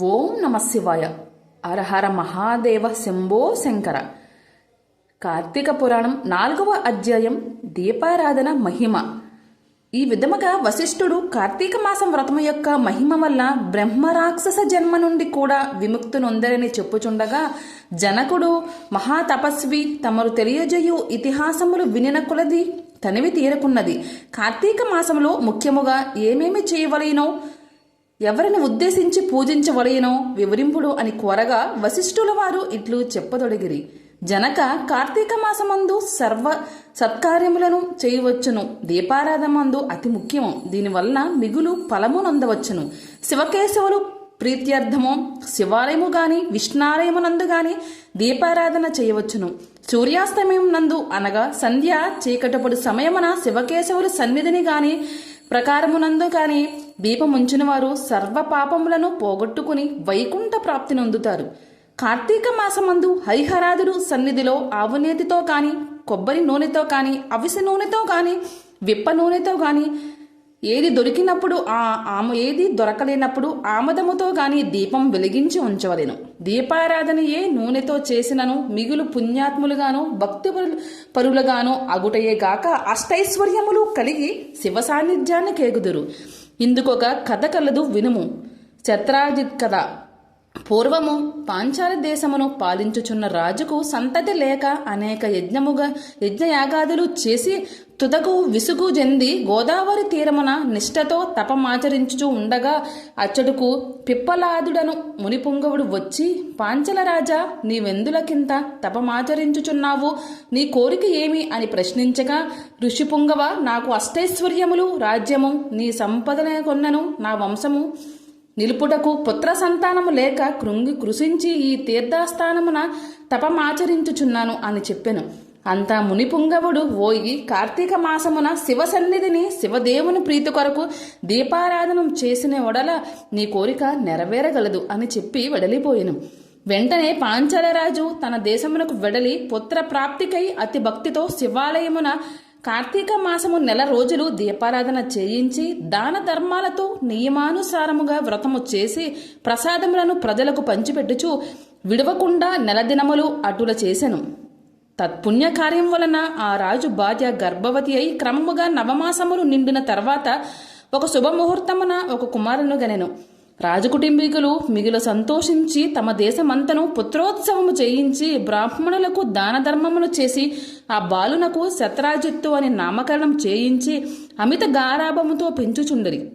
ఓం నమ శివాయ. అరహర మహాదేవ శంభో శంకర. కార్తీక పురాణం నాలుగవ అధ్యాయం దీపారాధన మహిమ. ఈ విధముగా వశిష్ఠుడు కార్తీక మాసం వ్రతము యొక్క మహిమ వల్ల బ్రహ్మరాక్షస జన్మ నుండి కూడా విముక్తునొందరని చెప్పుచుండగా జనకుడు మహాతపస్వి తమరు తెలియజేయు ఇతిహాసములు వినిన కొలది తనివి తీరకున్నది. కార్తీక మాసంలో ముఖ్యముగా ఏమేమి చేయవలెనో ఎవరిని ఉద్దేశించి పూజించవలయనో వివరింపుడు అని కోరగా వశిష్ఠుల వారు ఇట్లు చెప్పదొడిగిరి. జనక కార్తీక మాసమందు సర్వ సత్కార్యములను చేయవచ్చును. దీపారాధమందు అతి ముఖ్యము. దీనివల్ల మిగులు ఫలము నందవచ్చును. శివకేశవులు ప్రీత్యర్థము శివాలయము గాని విష్ణాలయమునందు గాని దీపారాధన చేయవచ్చును. సూర్యాస్తమయం నందు అనగా సంధ్య చీకటపడు సమయమున శివకేశవులు సన్నిధిని గాని ప్రకారమునందు కాని దీపముంచిన వారు సర్వ పాపములను పోగొట్టుకుని వైకుంఠ ప్రాప్తి నొందుతారు. కార్తీక మాసమందు హరిహరాదుడు సన్నిధిలో ఆవునేతితో కాని కొబ్బరి నూనెతో కాని అవిసె నూనెతో కాని విప్ప నూనెతో కాని ఏది దొరికినప్పుడు ఆ ఆమ ఏది దొరకలేనప్పుడు ఆమదముతో గాని దీపం వెలిగించి ఉంచవలెను. దీపారాధనయే నూనెతో చేసినను మిగులు పుణ్యాత్ములుగాను భక్తి పరులుగాను అగుటయే గాక అష్టైశ్వర్యములు కలిగి శివ సాన్నిధ్యాన్ని కేగుదురు. ఇందుకొక కథ కలదు వినుము. చత్రాజిత్ కథ. పూర్వము పాంచాల దేశమును పాలించుచున్న రాజుకు సంతతి లేక అనేక యజ్ఞముగా యజ్ఞయాగాదులు చేసి తుదకు విసుగు చెంది గోదావరి తీరమున నిష్ఠతో తపమాచరించుచూ ఉండగా అచ్చడుకు పిప్పలాదుడను మునిపుంగవుడు వచ్చి పాంచలరాజా నీవెందులకింత తపమాచరించుచున్నావు? నీ కోరిక ఏమి? అని ప్రశ్నించగా ఋషిపుంగవ నాకు అష్టైశ్వర్యములు రాజ్యము నీ సంపదనే కొన్నను నా వంశము నిలుపుటకు పుత్ర సంతానము లేక కృంగి కృషించి ఈ తీర్థస్థానమున తపమాచరించుచున్నాను అని చెప్పెను. అంతా మునిపుంగవుడు ఓయి కార్తీక మాసమున శివ సన్నిధిని శివదేవుని ప్రీతి కొరకు దీపారాధనం చేసిన ఒడల నీ కోరిక నెరవేరగలదు అని చెప్పి వెడలిపోయెను. వెంటనే పాంచాలరాజు తన దేశమునకు వెడలి పుత్ర ప్రాప్తికై అతి భక్తితో శివాలయమున కార్తీక మాసము నెల రోజులు దీపారాధన చేయించి దాన ధర్మాలతో నియమానుసారముగా వ్రతము చేసి ప్రసాదములను ప్రజలకు పంచిపెట్టుచు విడవకుండా నెల దినములు అటుల చేసెను. తత్పుణ్య కార్యం వలన ఆ రాజు భార్య గర్భవతి అయి క్రమముగా నవమాసములు నిండిన తర్వాత ఒక శుభముహూర్తమున ఒక కుమారును గనెను రాజకుటుంబీకులు మిగులు సంతోషించి తమ దేశమంతను పుత్రోత్సవము చేయించి బ్రాహ్మణులకు దాన ధర్మములు చేసి ఆ బాలునకు శతరాజిత్తు అని నామకరణం చేయించి అమిత గారాభముతో పెంచుచుండరి.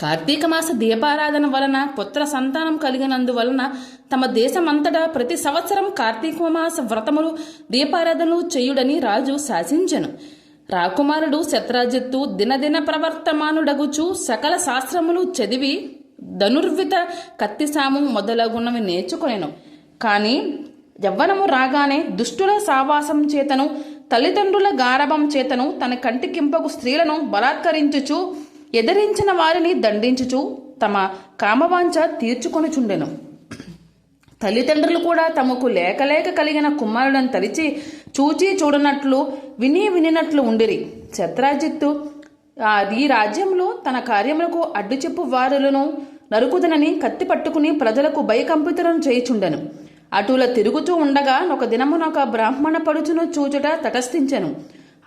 కార్తీక మాస దీపారాధన వలన పుత్ర సంతానం కలిగినందువలన తమ దేశమంతటా ప్రతి సంవత్సరం కార్తీక మాస వ్రతములు దీపారాధనలు చేయుడని రాజు శాసించెను. రాకుమారుడు శత్రాజిత్తు దినదిన ప్రవర్తమానుడగుచు సకల శాస్త్రములు చదివి ధనుర్విత కత్తిసాము మొదలగునవి నేర్చుకొనెను. కానీ యవ్వనము రాగానే దుష్టుల సావాసం చేతను తల్లిదండ్రుల గారభం చేతను తన కంటికింపకు స్త్రీలను బలాత్కరించుచు ఎదిరించిన వారిని దండించుచు తమ కామవాంఛ తీర్చుకొనుచుండెను. తల్లిదండ్రులు కూడా తమకు లేకలేక కలిగిన కుమారులను తలిచి చూచి చూడనట్లు విని వినినట్లు ఉండిరి. శత్రాజిత్తు ఈ రాజ్యంలో తన కార్యములకు అడ్డు చెప్పు వారులను నరుకుదనని కత్తి పట్టుకుని ప్రజలకు భయకంపితులను చేయుచుండెను. అటుల తిరుగుతూ ఉండగా ఒక దినమున ఒక బ్రాహ్మణ పడుచును చూచుట తటస్థించెను.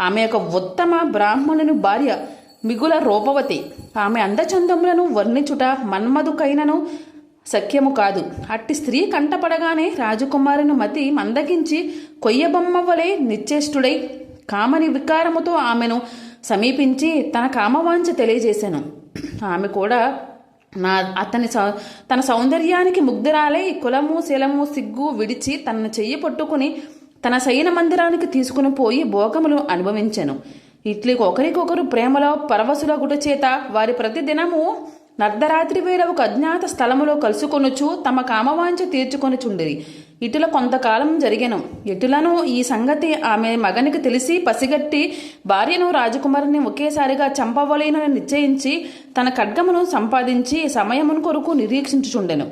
ఆమె ఒక ఉత్తమ బ్రాహ్మణుని భార్య మిగుల రూపవతి. ఆమె అందచందములను వర్ణించుట మన్మధుకైనను సఖ్యము కాదు. అట్టి స్త్రీ కంటపడగానే రాజకుమారుని మతి మందగించి కొయ్యబొమ్మ వలె నిశ్చేష్టుడై కామని వికారముతో ఆమెను సమీపించి తన కామవాంఛ తెలియజేశాను. ఆమె కూడా నా అతని సౌ- తన సౌందర్యానికి ముగ్ధురాలై కులము శిలము సిగ్గు విడిచి తనను చెయ్యి పట్టుకుని తన శయన మందిరానికి తీసుకుని పోయి భోగములు అనుభవించాను. ఇట్లీ ఒకరికొకరు ప్రేమలో పరవశుల చేత వారి ప్రతి దినము నర్ధరాత్రి వేళ ఒక అజ్ఞాత స్థలములో కలుసుకొనుచు తమ కామవాంఛ తీర్చుకొనుచుండిరి. ఇటుల కొంతకాలం జరిగెను. ఎటులను ఈ సంగతి ఆమె మగనికి తెలిసి పసిగట్టి భార్యను రాజకుమారుని ఒకేసారిగా చంపవలేనని నిశ్చయించి తన ఖడ్గమును సంపాదించి సమయమును కొరకు నిరీక్షించుచుండెను.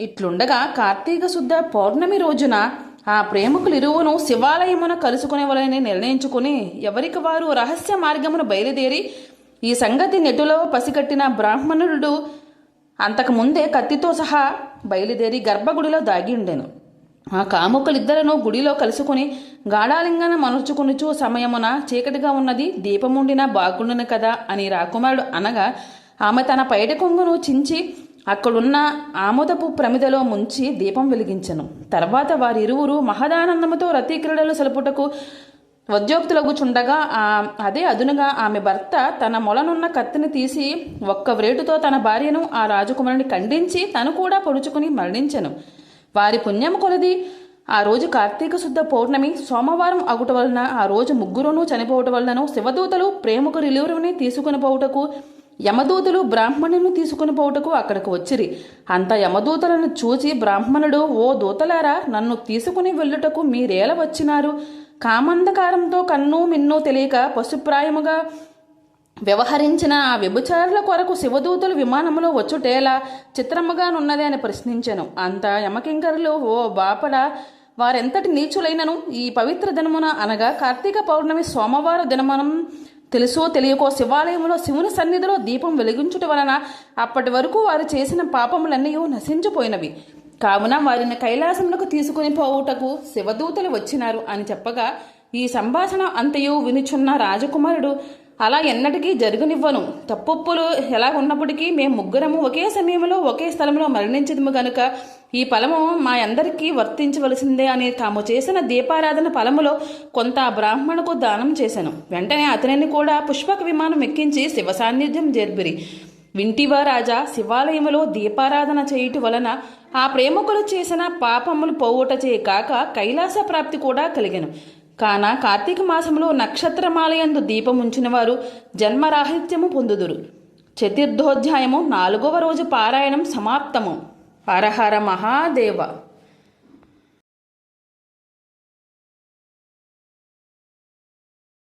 ఇట్లుండగా కార్తీక శుద్ధ పౌర్ణమి రోజున ఆ ప్రేమకులు ఇరువును శివాలయమున కలుసుకునేవలని నిర్ణయించుకుని ఎవరికి వారు రహస్య మార్గమును బయలుదేరి ఈ సంగతి నెటులో పసిగట్టిన బ్రాహ్మణుడు అంతకుముందే కత్తితో సహా బయలుదేరి గర్భగుడిలో దాగి ఉండెను. ఆ కాముకులిద్దరను గుడిలో కలుసుకుని గాఢాలింగాన మనుచుకునుచు సమయమున చీకటిగా ఉన్నది దీపముండిన బాగుండును కదా అని రాకుమారుడు అనగా ఆమె తన పైట కొంగును చించి అక్కడున్న ఆమోదపు ప్రమిదలో ముంచి దీపం వెలిగించెను. తర్వాత వారిరువురు మహదానందముతో రతి క్రీడలు సలుపుటకు ఉద్యోక్తులగుచుండగా అదే అదునుగా ఆమె భర్త తన మొలనున్న కత్తిని తీసి ఒక్క వ్రేటుతో తన భార్యను ఆ రాజకుమారుని ఖండించి తను కూడా పొడుచుకుని మరణించెను. వారి పుణ్యం కొలది. ఆ రోజు కార్తీక శుద్ధ పౌర్ణమి. సోమవారం అగుట వలన ఆ రోజు ముగ్గురును చనిపోవటం వలనను శివదూతలు ప్రేమకు ప్రేమకురిలువురిని తీసుకుని పోవుటకు యమదూతలు బ్రాహ్మణుని తీసుకుని పోవుటకు అక్కడికి వచ్చిరి. అంత యమదూతలను చూచి బ్రాహ్మణుడు ఓ దూతలారా నన్ను తీసుకుని వెళ్ళుటకు మీరేల వచ్చినారు? కామంధకారంతో కన్ను మిన్ను తెలియక పశుప్రాయముగా వ్యవహరించిన ఆ వ్యభిచారుల కొరకు శివదూతలు విమానంలో వచ్చుటేలా చిత్రమ్మగానున్నదే అని ప్రశ్నించాను. అంత యమకింకరులు ఓ బాపడ వారెంతటి నీచులైనను? ఈ పవిత్ర దినమున అనగా కార్తీక పౌర్ణమి సోమవార దినమనం తెలుసో తెలియకో శివాలయంలో శివుని సన్నిధిలో దీపం వెలిగించుట వలన అప్పటి వరకు వారు చేసిన పాపములన్నీ నశించిపోయినవి. కావున వారిని కైలాసములకు తీసుకుని పోవుటకు శివదూతలు వచ్చినారు అని చెప్పగా ఈ సంభాషణ అంతయు వినుచున్న రాజకుమారుడు అలా ఎన్నటికీ జరగనివ్వను. తప్పొప్పులు ఎలా ఉన్నప్పటికీ మేము ముగ్గురము ఒకే సమయంలో ఒకే స్థలంలో మరణించదము గనుక ఈ ఫలము మా అందరికీ వర్తించవలసిందే అని తాము చేసిన దీపారాధన ఫలములో కొంత బ్రాహ్మణుకు దానం చేశాను. వెంటనే అతనిని కూడా పుష్పక విమానం ఎక్కించి శివ సాన్నిధ్యం జరిపిరి వింటివా రాజా శివాలయములో దీపారాధన చేయుట వలన ఆ ప్రేమకులు చేసిన పాపములు పోవుటచే కాక కైలాస ప్రాప్తి కూడా కలిగాను. కాన కార్తీక మాసములో నక్షత్రమాలయందు దీపముంచిన వారు జన్మరాహిత్యము పొందుదురు. చతుర్థోధ్యాయము నాలుగవ రోజు పారాయణం సమాప్తము. హరహర మహాదేవ.